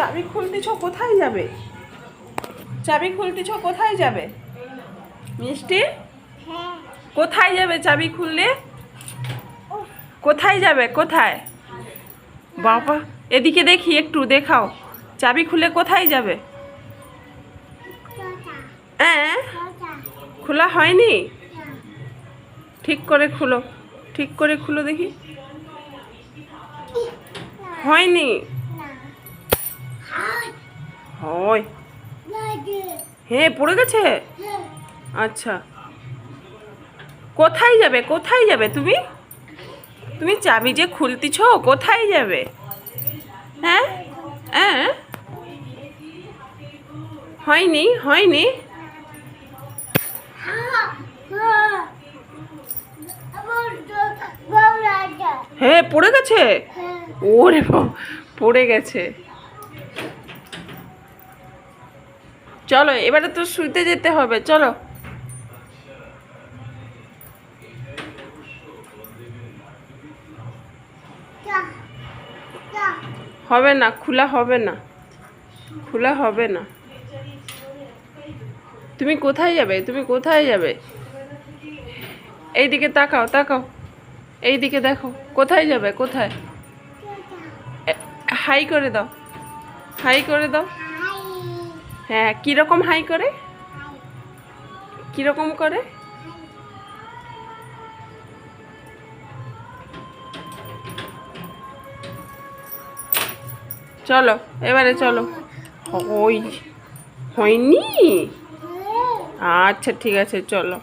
চাবি খুলতেছ, কোথায় যাবে? চাবি খুলতেছ, কোথায় যাবে? মিষ্টি? কোথায় যাবে চাবি খুললে? কোথায় যাবে? কোথায়? বাবা, এদিকে দেখি, একটু দেখাও। চাবি খুলে কোথায় যাবে? হ্যাঁ খোলা হয়নি? ঠিক করে খুলো, ঠিক করে খুলো দেখি। হয়নি? হয় হ্যাঁ পড়ে গেছে? আচ্ছা। কোথায় যাবে? কোথায় যাবে তুমি? তুমি চাবি যে খুলতেছ কোথায় যাবে? হ্যাঁ? হ্যাঁ? হয়নি হয়নি। হ্যাঁ হ্যাঁ হ্যাঁ পড়ে গেছে? হ্যাঁ। ওরে পড়ে গেছে। চলো, এবারে তো শুইতে যেতে হবে, চলো। হবে না, খোলা হবে না, খোলা হবে না। তুমি কোথায় যাবে? তুমি কোথায় যাবে? এইদিকে তাকাও তাকাও। এইদিকে দেখো, কোথায় যাবে, কোথায়? হাই করে দাও, হাই করে দাও। হ্যাঁ কীরকম হাই করে? কীরকম করে? চলো এবারে চলো। ওই হয়নি? হ্যাঁ। আচ্ছা ঠিক আছে চলো।